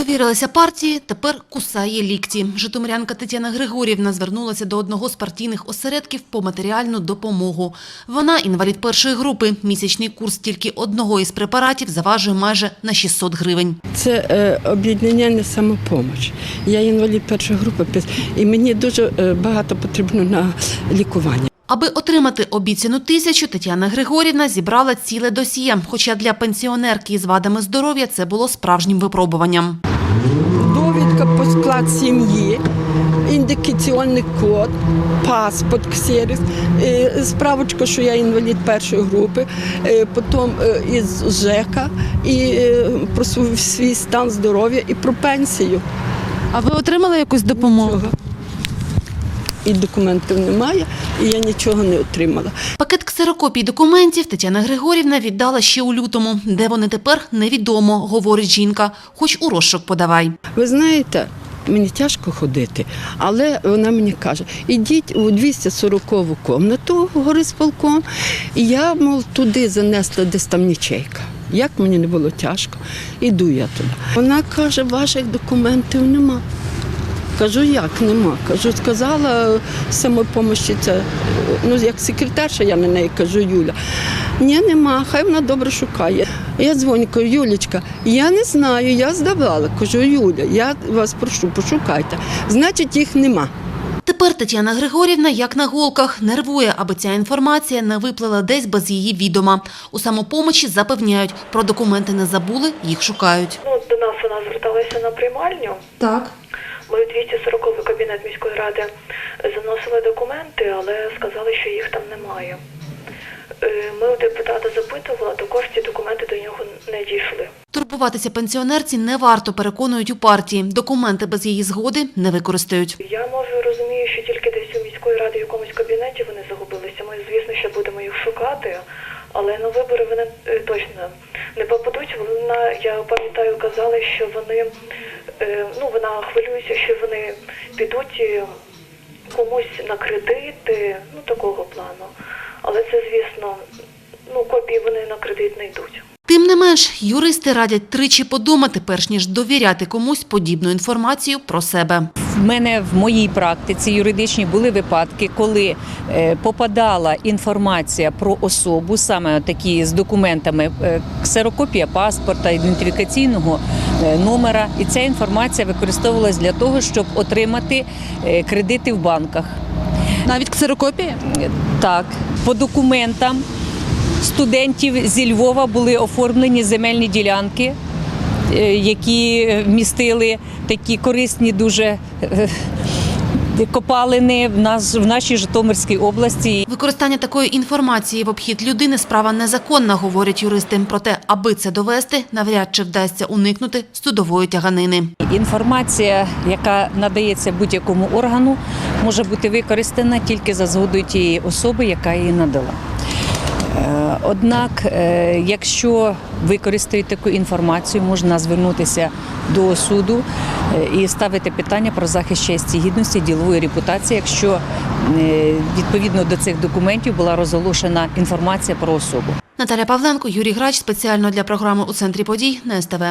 Довірилася партії, тепер кусає лікті. Житомирянка Тетяна Григорівна звернулася до одного з партійних осередків по матеріальну допомогу. Вона інвалід першої групи. Місячний курс тільки одного із препаратів заважує майже на 600 гривень. Це е, об'єднання не самопомоч. Я інвалід першої групи, і мені дуже е, багато потрібно на лікування. Аби отримати обіцяну тисячу, Тетяна Григорівна зібрала ціле досьє. Хоча для пенсіонерки із вадами здоров'я це було справжнім випробуванням. По склад сім'ї, індикаційний код, паспорт, ксеріс, е, справочка, що я інвалід першої групи, е, потім е, із ЖЕКа і про свій- стан здоров'я і про пенсію. А ви отримали якусь допомогу? Цього. І документів немає, і я нічого не отримала. Пакет ксерокопій документів Тетяна Григорівна віддала ще у лютому. Де вони тепер, невідомо, говорить жінка. Хоч у розшук подавай. Ви знаєте, мені тяжко ходити, але вона мені каже: ідіть у 240-ту кімнату горисполком, і я, мов, туди занесла десь там нічейка. Як мені не було тяжко, іду я туди. Вона каже, ваших документів нема. Кажу, як нема. Кажу, сказала самопомощі, це ну як секретарша, я на неї кажу, Юля. Ні, нема, хай вона добре шукає. Я дзвоню, кажу, Юлічка, я не знаю, я здавала. Кажу, Юля, я вас прошу, пошукайте. Значить, їх нема. Тепер Тетяна Григорівна як на голках нервує, аби ця інформація не виплила десь без її відома. У самопомочі запевняють, про документи не забули, їх шукають. Ну, до нас вона зверталася на приймальню. Так. Ми в 240 кабінет міської ради заносили документи, але сказали, що їх там немає. Е, Ми у депутата запитували, також ці документи до нього не дійшли. Турбуватися пенсіонерці не варто, переконують у партії. Документи без її згоди не використають. Я може розумію, що тільки десь у міської ради в якомусь кабінеті вони загубилися. Ми, звісно, ще будемо їх шукати, але на вибори вони е, точно не попадуть. Вона, я пам'ятаю, казала, що вони ну вона хвилюється, що вони підуть е, комусь на кредити, ну такого плану. Але це, звісно, ну копії вони на кредит не йдуть. Тим не менш, юристи радять тричі подумати, перш ніж довіряти комусь подібну інформацію про себе. В мене в моїй практиці юридичній були випадки, коли е, попадала інформація про особу, саме такі з документами, е, ксерокопія паспорта, ідентифікаційного е, номера, і ця інформація використовувалась для того, щоб отримати е, кредити в банках. Навіть ксерокопії? Так, по документам студентів зі Львова були оформлені земельні ділянки, е, які містили такі корисні дуже е, копалини в нас в нашій Житомирській області. Використання такої інформації в обхід людини справа незаконна, говорять юристи. Проте, аби це довести, навряд чи вдасться уникнути судової тяганини. Інформація, яка надається будь-якому органу, може бути використана тільки за згодою тієї особи, яка її надала. Е, Однак, е, якщо використають таку інформацію, можна звернутися до суду е, і ставити питання про захист честі, гідності, ділової репутації, якщо відповідно до цих документів була розголошена інформація про особу. Наталя Павленко, Юрій Грач спеціально для програми у центрі подій на СТВ.